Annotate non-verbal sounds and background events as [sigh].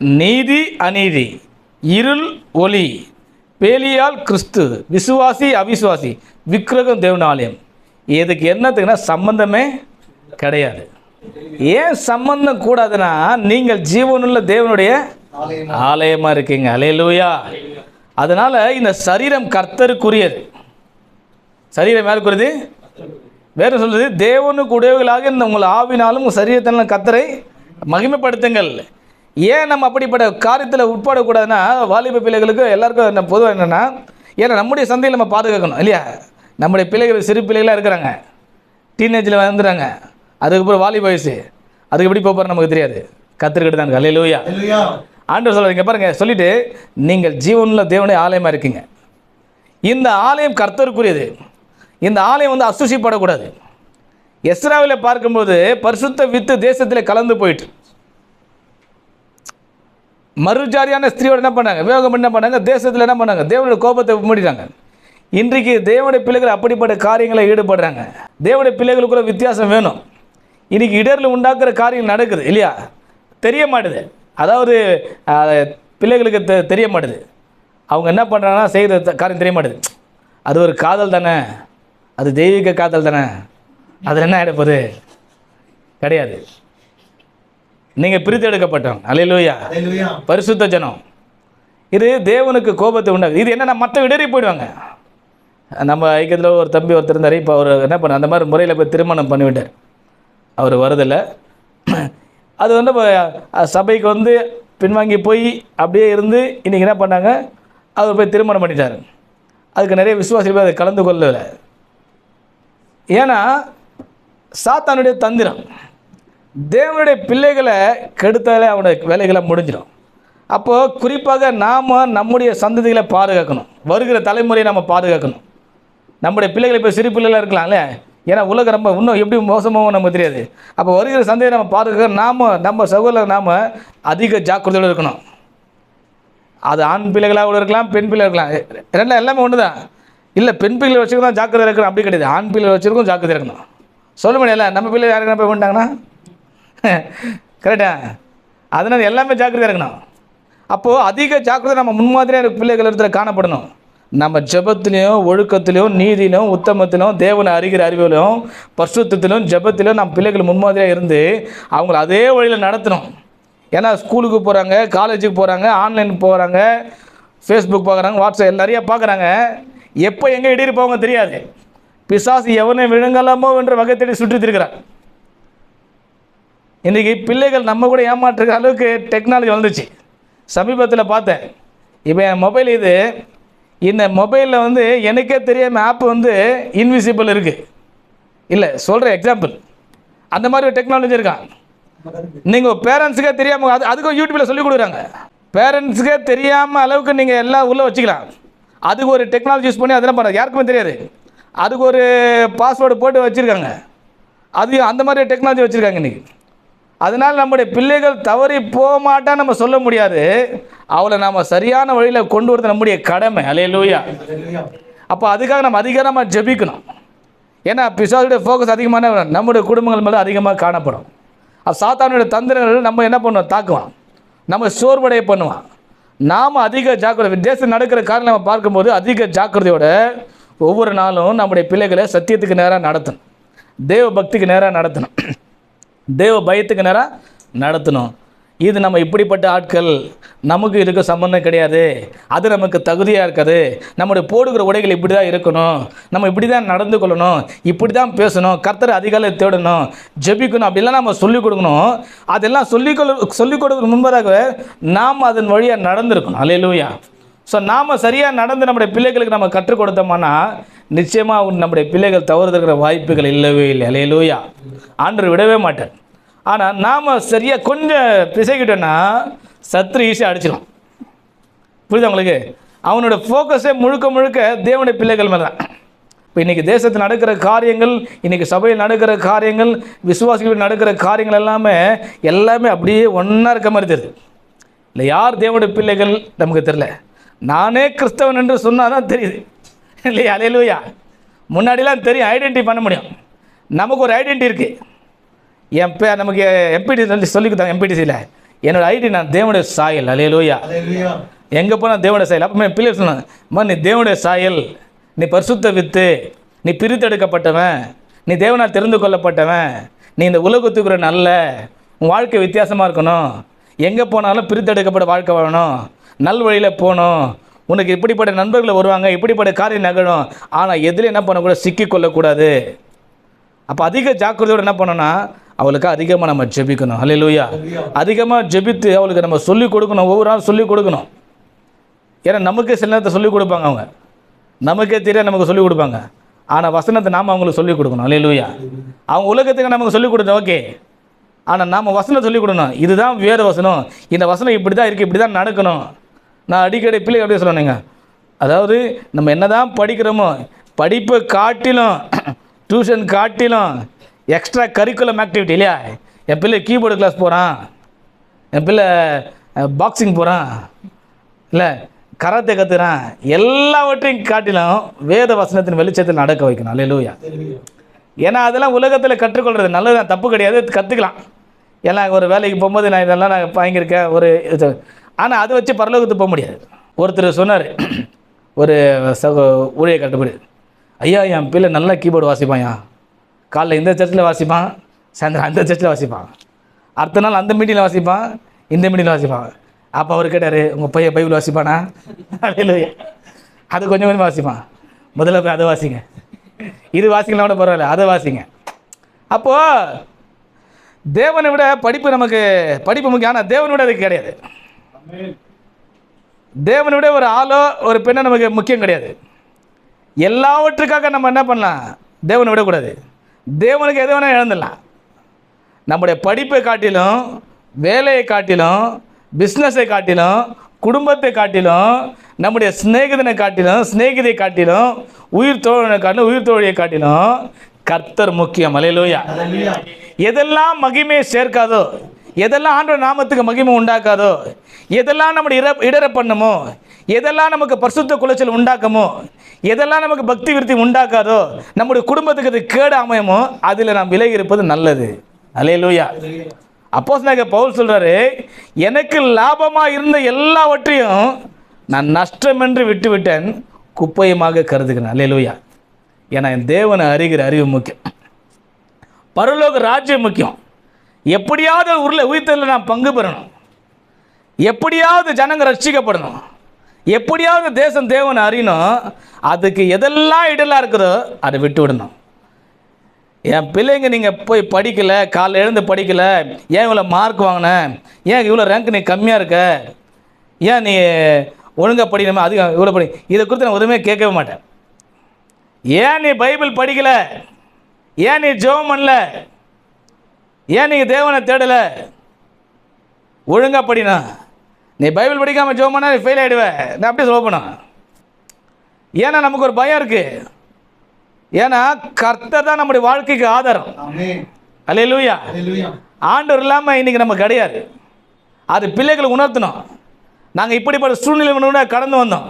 நீதி அநீதி இருள் ஒளி பேலியால் கிறிஸ்து விசுவாசி அவிசுவாசி விக்கிரகம் தேவனாலயம். இதுக்கு என்னத்துக்குன்னா சம்பந்தமே கிடையாது. ஏன் சம்பந்தம் கூடாதுன்னா நீங்கள் ஜீவனுள்ள தேவனுடைய ஆலயமாக இருக்கீங்க. அலையலூயா அதனால் இந்த சரீரம் கர்த்தருக்குரியது. சரீரம் யாருக்குரியது? வேறு சொல்றது தேவனுக்கு உடையவர்களாக இந்த உங்கள் ஆவினாலும் உங்கள் சரீரத்தினாலும் கத்தரை மகிமைப்படுத்துங்கள். ஏன் நம்ம அப்படிப்பட்ட காரியத்தில் உட்படக்கூடாதுன்னா வாலிப பிள்ளைகளுக்கு எல்லாருக்கும் என்ன பொதுவாக என்னென்னா ஏன்னா நம்முடைய சந்தையில் நம்ம பாதுகாக்கணும் இல்லையா? நம்முடைய பிள்ளைகள் சிறு பிள்ளைகளாக இருக்கிறாங்க. டீனேஜில் வந்துடுறாங்க அதுக்கப்புறம் வாலிப வயசு. அதுக்கு எப்படி போப்பாரு நமக்கு தெரியாது. கத்திரிக்கிட்டு தான் இருக்கு அல்லையா ஆண்டவர் சொல்கிறீங்க பாருங்க. சொல்லிட்டு நீங்கள் ஜீவனுள்ள தேவனுடைய ஆலயமாக இருக்கீங்க. இந்த ஆலயம் கர்த்தருக்குரியது. இந்த ஆலயம் வந்து அசுசிப்படக்கூடாது. எஸ்ராவில் பார்க்கும்போது பரிசுத்த வித்து தேசத்தில் கலந்து போயிட்டு மறுஜாரியான ஸ்திரீயோட என்ன பண்ணாங்க? விவேகம் என்ன பண்ணாங்க? தேசத்தில் என்ன பண்ணாங்க? தேவனுடைய கோபத்தை மூடிட்டாங்க. இன்றைக்கு தேவனுடைய பிள்ளைகள் அப்படிப்பட்ட காரியங்களை ஈடுபடுறாங்க. தேவனுடைய பிள்ளைகளுக்குள்ள வித்தியாசம் வேணும். இன்றைக்கி இடரில் உண்டாக்குற காரியம் நடக்குது இல்லையா? தெரிய மாட்டுது. அதாவது பிள்ளைகளுக்கு தெ தெரிய மாட்டுது. அவங்க என்ன பண்ணுறாங்கன்னா செய்கிற காரியம் தெரிய மாட்டுது. அது ஒரு காதல் தானே. அது தெய்வீக காதல் தானே. அதில் என்ன ஆகிடப்போகுது கிடையாது. நீங்கள் பிரித்து எடுக்கப்பட்டவங்க அலையிலூயா பரிசுத்த ஜனம். இது தேவனுக்கு கோபத்தை உண்டாகுது இது என்னன்னா மற்ற இடறி போயிடுவாங்க. நம்ம ஐக்கியத்தில் ஒரு தம்பி ஒருத்தர் இருந்தார் இப்போ அவர் என்ன பண்ண அந்த மாதிரி முறையில் போய் திருமணம் பண்ணிவிட்டார். அவர் வருதில்லை. அது வந்து சபைக்கு வந்து பின்வாங்கி போய் அப்படியே இருந்து இன்றைக்கி என்ன பண்ணாங்க? அவர் போய் திருமணம் பண்ணிட்டார். அதுக்கு நிறைய விசுவாசிகள் அதை கலந்து கொள்ளலை. ஏன்னா சாத்தானுடைய தந்திரம். தேவனுடைய பிள்ளைகளை கெடுத்தாலே அவனுடைய வேலைகளை முடிஞ்சிடும். அப்போது குறிப்பாக நாம் நம்முடைய சந்ததிகளை பாதுகாக்கணும். வருகிற தலைமுறையை நம்ம பாதுகாக்கணும். நம்முடைய பிள்ளைகள் இப்போ சிறு பிள்ளைகளாக இருக்கலாம்ல ஏன்னா உலகம் ரொம்ப இன்னும் எப்படி மோசமாகவும் நமக்கு தெரியாது. அப்போ வருகிற சந்தையை நம்ம பாதுகாக்க நாம் நம்ம சகோதரர் நாம் அதிக ஜாக்கிரதையோடு இருக்கணும். அது ஆண் பிள்ளைகளாக கூட இருக்கலாம் பெண் பிள்ளை இருக்கலாம். ரெண்டும் எல்லாமே ஒன்று தான் இல்லை பெண் பிள்ளை வச்சுருக்கோம் தான் ஜாக்கிரதை இருக்கணும். அப்படி கிடையாது. ஆண் பிள்ளை வச்சுருக்கோம் ஜாக்கிரதை இருக்கணும். சொல்ல முடியல நம்ம பிள்ளை யாருக்கு போய் பண்ணிட்டாங்கன்னா? கரெக்டா? அதனால் எல்லாமே ஜாக்கிரதையாக இருக்கணும். அப்போது அதிக ஜாக்கிரதை நம்ம முன்மாதிரியாக பிள்ளைகள் இடத்துல காணப்படணும். நம்ம ஜபத்திலையும் ஒழுக்கத்திலையும் நீதியிலும் உத்தமத்திலும் தேவனை அறிகிற அறிவிலும் பரிசுத்தத்திலும் ஜபத்திலும் நம்ம பிள்ளைகள் முன்மாதிரியாக இருந்து அவங்கள அதே வழியில் நடத்தணும். ஏன்னா ஸ்கூலுக்கு போகிறாங்க காலேஜுக்கு போகிறாங்க ஆன்லைன் போகிறாங்க ஃபேஸ்புக் பார்க்குறாங்க வாட்ஸ்அப் நிறைய பார்க்குறாங்க எப்போ எங்கே இடி தெரியாது. பிசாசு எவனை விழுங்கலாமோ என்ற வகை தேடி சுற்றி திருக்கிறான் இன்றைக்கி பிள்ளைகள் நம்ம கூட ஏமாற்றுற அளவுக்கு டெக்னாலஜி வந்துச்சு சமீபத்தில் பார்த்தேன். இப்போ என் மொபைல் இது இந்த மொபைலில் வந்து எனக்கே தெரியாமல் ஆப் வந்து இன்விசிபிள் இருக்குது இல்லை சொல்கிறேன் எக்ஸாம்பிள் அந்த மாதிரி ஒரு டெக்னாலஜி இருக்கான் நீங்கள் பேரண்ட்ஸுக்கே தெரியாமல் அது அதுக்கும் யூடியூப்பில் சொல்லி கொடுக்குறாங்க. பேரண்ட்ஸுக்கே தெரியாமல் அளவுக்கு நீங்கள் எல்லாம் உள்ளே வச்சுக்கலாம். அதுக்கு ஒரு டெக்னாலஜி யூஸ் பண்ணி அதெல்லாம் பண்ண யாருக்குமே தெரியாது. அதுக்கு ஒரு பாஸ்வேர்டு போட்டு வச்சுருக்காங்க. அது அந்த மாதிரி டெக்னாலஜி வச்சுருக்காங்க இன்றைக்கி அதனால் நம்முடைய பிள்ளைகள் தவறி போக நம்ம சொல்ல முடியாது. அவளை நாம் சரியான வழியில் கொண்டு வரது நம்முடைய கடமை. அலையலூயா அப்போ அதுக்காக நம்ம அதிகாரமாக ஜெபிக்கணும். ஏன்னா பிசாசுடைய ஃபோக்கஸ் அதிகமான நம்முடைய குடும்பங்கள் மேலே அதிகமாக காணப்படும். அப்போ சாத்தானுடைய தந்திரங்கள் நம்ம என்ன பண்ணுவோம்? தாக்குவான் நம்ம சோர்வடைய பண்ணுவான் நாம் அதிக ஜாக்கிரதை வித்தியாசம் நடக்கிற காரணம் நம்ம பார்க்கும்போது அதிக ஜாக்கிரதையோட ஒவ்வொரு நாளும் நம்முடைய பிள்ளைகளை சத்தியத்துக்கு நேராக நடத்தணும். தேவ பக்திக்கு நேராக நடத்தணும். தேவ பயத்துக்கு நேராக நடத்தணும். இது நம்ம இப்படிப்பட்ட ஆட்கள் நமக்கு இருக்க சம்மந்தம் கிடையாது. அது நமக்கு தகுதியாக இருக்காது. நம்முடைய போடுகிற உடைகள் இப்படி தான் இருக்கணும். நம்ம இப்படி தான் நடந்து கொள்ளணும். இப்படி தான் பேசணும். கர்த்தர் அதிகாலை தேடணும். ஜெபிக்கணும். அப்படிலாம் நம்ம சொல்லிக் கொடுக்கணும். அதெல்லாம் சொல்லிக் கொள்ள சொல்லிக் கொடுக்க முன்பதாக நாம் அதன் வழியாக நடந்திருக்கணும். அலையிலூயா ஸோ நாம் சரியாக நடந்து நம்முடைய பிள்ளைகளுக்கு நம்ம கற்றுக் கொடுத்தோம்னா நிச்சயமாக நம்முடைய பிள்ளைகள் தவறுதற்கிற வாய்ப்புகள் இல்லவே இல்லை. அலையலூயா ஆண்டு விடவே மாட்டார். ஆனால் நாம் சரியாக கொஞ்சம் பிசைக்கிட்டோன்னா சத்ரு ஈஸியாக அடிச்சிடும் புரியுதா உங்களுக்கு? அவனோட ஃபோக்கஸே முழுக்க முழுக்க தேவனுடைய பிள்ளைகள் மேலே தான். இப்போ இன்றைக்கி தேசத்தில் நடக்கிற காரியங்கள் இன்றைக்கி சபையில் நடக்கிற காரியங்கள் விசுவாசிகள் நடக்கிற காரியங்கள் எல்லாமே எல்லாமே அப்படியே ஒன்றா இருக்க மாதிரி தெரியுது. இல்லை யார் தேவனுடைய பிள்ளைகள்? நமக்கு தெரில நானே கிறிஸ்தவன் என்று சொன்னால் தான் தெரியுது. இல்லையா? அலையிலுயா முன்னாடிலாம் தெரியும் ஐடென்டி பண்ண முடியும். நமக்கு ஒரு ஐடென்டி இருக்குது என் பே நமக்கு எம்பிடி சொல்லி சொல்லி கொடுத்தாங்க எம்பிடிசியில் என்னோட ஐடி நான் தேவனுடைய சாயல். அலையலூயா எங்கே போனால் தேவனுடைய சாயல்? அப்போ பிள்ளை சொன்னேன் அம்மா நீ தேவனுடைய சாயல். நீ பரிசுத்த வித்து. நீ பிரித்தெடுக்கப்பட்டவன். நீ தேவனால் தெரிந்து கொள்ளப்பட்டவன். நீ இந்த உலகத்துக்குற நல்ல உன் வாழ்க்கை வித்தியாசமாக இருக்கணும். எங்கே போனாலும் பிரித்தெடுக்கப்பட்ட வாழ்க்கை வாழணும். நல் வழியில் போகணும். உனக்கு இப்படிப்பட்ட நண்பர்கள் வருவாங்க இப்படிப்பட்ட காரியம் நகரும் ஆனால் எதில் என்ன பண்ணக்கூடாது சிக்கிக் கொள்ளக்கூடாது. அப்போ அதிக ஜாக்கிரதையோடு என்ன பண்ணணும்னா அவளுக்கு அதிகமாக நம்ம ஜெபிக்கணும். ஹalleluya அதிகமாக ஜெபித்து அவளுக்கு நம்ம சொல்லிக் கொடுக்கணும். ஒவ்வொரு நாளும் சொல்லிக் கொடுக்கணும். ஏன்னா நமக்கு சில நேரத்தை சொல்லிக் கொடுப்பாங்க அவங்க. நமக்கே தெரியாது நமக்கு சொல்லிக் கொடுப்பாங்க. ஆனால் வசனத்தை நாம் அவங்களுக்கு சொல்லிக் கொடுக்கணும். ஹalleluya அவங்க உலகத்துக்கு நமக்கு சொல்லிக் கொடுத்தோம் ஓகே ஆனால் நாம் வசனம் சொல்லிக் கொடுக்கணும். இதுதான் வேறு வசனம். இந்த வசனம் இப்படி தான் இருக்குது இப்படி தான் நடக்கணும். நான் அடிக்கடி பிள்ளை அப்படியே சொல்லணுங்க அதாவது நம்ம என்னதான் படிக்கிறோமோ படிப்பை காட்டிலும் [clears throat] டியூஷன் காட்டிலும் எக்ஸ்ட்ரா கரிக்குலம் ஆக்டிவிட்டி இல்லையா? என் பிள்ளை கீபோர்டு கிளாஸ் போகிறான் என் பிள்ளை பாக்ஸிங் போகிறான் இல்லை கராத்தே கற்றுறான் எல்லாவற்றையும் காட்டிலும் வேத வசனத்தின் வெளிச்சத்தில் நடக்க வைக்கணும். அல்லேலூயா ஏன்னா அதெல்லாம் உலகத்தில் கற்றுக்கொள்கிறது நல்லது தான் தப்பு கிடையாது. கற்றுக்கலாம் ஏன்னா ஒரு வேலைக்கு போகும்போது நான் இதெல்லாம் நான் வாங்கியிருக்கேன். ஒரு இது ஆனால் அதை வச்சு பரலோகத்துக்கு போக முடியாது. ஒருத்தர் சொன்னார் ஒரு சகோ ஊழிய கட்டுப்படி ஐயா என் பிள்ளை நல்லா கீபோர்டு வாசிப்பான்யா காலைல இந்த சர்ச்சில் வாசிப்பான் சாயந்தரம் அந்த சர்ச்சில் வாசிப்பான். அடுத்த நாள் அந்த மீட்டிங்கில் வாசிப்பான் இந்த மீட்டிங்கில் வாசிப்பான். அப்போ அவர் கேட்டார் உங்கள் பையன் பைபிள் வாசிப்பானா? அது கொஞ்சம் கொஞ்சம் வாசிப்பான். முதல்ல போய் அதை வாசிங்க. இது வாசிக்கலாம் கூட பரவாயில்ல அதை வாசிங்க. அப்போது தேவனை விட படிப்பு நமக்கு படிப்பு முக்கியம் ஆனால் தேவனை விட அது கிடையாது. தேவனை விட ஒரு ஆளோ ஒரு பெண்ணோ நமக்கு முக்கியம் கிடையாது. எல்லாவற்றுக்காக நம்ம என்ன பண்ணலாம்? தேவனை விடக்கூடாது. தேவனுக்கு எது வேணால் இழந்துடலாம். நம்முடைய படிப்பை காட்டிலும் வேலையை காட்டிலும் பிஸ்னஸை காட்டிலும் குடும்பத்தை காட்டிலும் நம்முடைய சிநேகிதனை காட்டிலும் சிநேகிதை காட்டிலும் உயிர் தோழனை காட்டிலும் உயிர் தோழியை காட்டிலும் கர்த்தர் முக்கியம். அலையிலோயா எதெல்லாம் மகிமையை சேர்க்காதோ எதெல்லாம் ஆண்டவர் நாமத்துக்கு மகிமை உண்டாக்காதோ எதெல்லாம் நம்முடைய இட இடர பண்ணுமோ எதெல்லாம் நமக்கு பரிசுத்த குலைச்சல் உண்டாக்குமோ எதெல்லாம் நமக்கு பக்தி விருத்தி உண்டாக்காதோ நம்முடைய குடும்பத்துக்கு அது கேடு அமையுமோ அதில் நாம் விலகி இருப்பது நல்லது. அலே லூயா அப்போஸ் நாங்கள் பவுல் சொல்கிறாரு எனக்கு லாபமாக இருந்த எல்லாவற்றையும் நான் நஷ்டமென்று என்று விட்டுவிட்டேன் குப்பையமாக கருதுகிறேன். அலையலூயா ஏன்னா என் தேவனை அறிகிற அறிவு முக்கியம். பரலோக ராஜ்யம் முக்கியம். எப்படியாவது உருளை உயிர்த்தலில் நான் பங்கு பெறணும். எப்படியாவது ஜனங்க ரட்சிக்கப்படணும். எப்படியாவது தேசம் தேவன் அறியணும். அதுக்கு எதெல்லாம் இடலாக இருக்குதோ அதை விட்டு விடணும். என் பிள்ளைங்க நீங்கள் போய் படிக்கலை காலைல எழுந்து படிக்கலை ஏன் இவ்வளோ மார்க் வாங்கினேன் ஏன் இவ்வளோ ரேங்க் நீ கம்மியாக இருக்க? ஏன் நீ ஒழுங்காக படிக்கணுமா? அதிகம் இவ்வளோ படி இதை குறித்து நான் எதுவுமே கேட்கவே மாட்டேன். ஏன் நீ பைபிள் படிக்கலை? ஏன் நீ ஜெபம் பண்ணல? ஏன் நீங்கள் தேவனை தேடலை? ஒழுங்காக படினா நீ பைபிள் படிக்காமல் ஜெபம் பண்ணா நீ ஃபெயில் ஆகிடுவேன் நான் அப்படியே சொல்ல போனேன் ஏன்னா நமக்கு ஒரு பயம் இருக்குது ஏன்னா கர்த்தர் தான் நம்முடைய வாழ்க்கைக்கு ஆதாரம். அல்லேலூயா ஆண்டவர் இல்லாமல் இன்றைக்கி நம்ம கிடையாது. அது பிள்ளைகளை உணர்த்தணும். நாங்கள் இப்படிப்பட்ட சூழ்நிலை கடந்து வந்தோம்.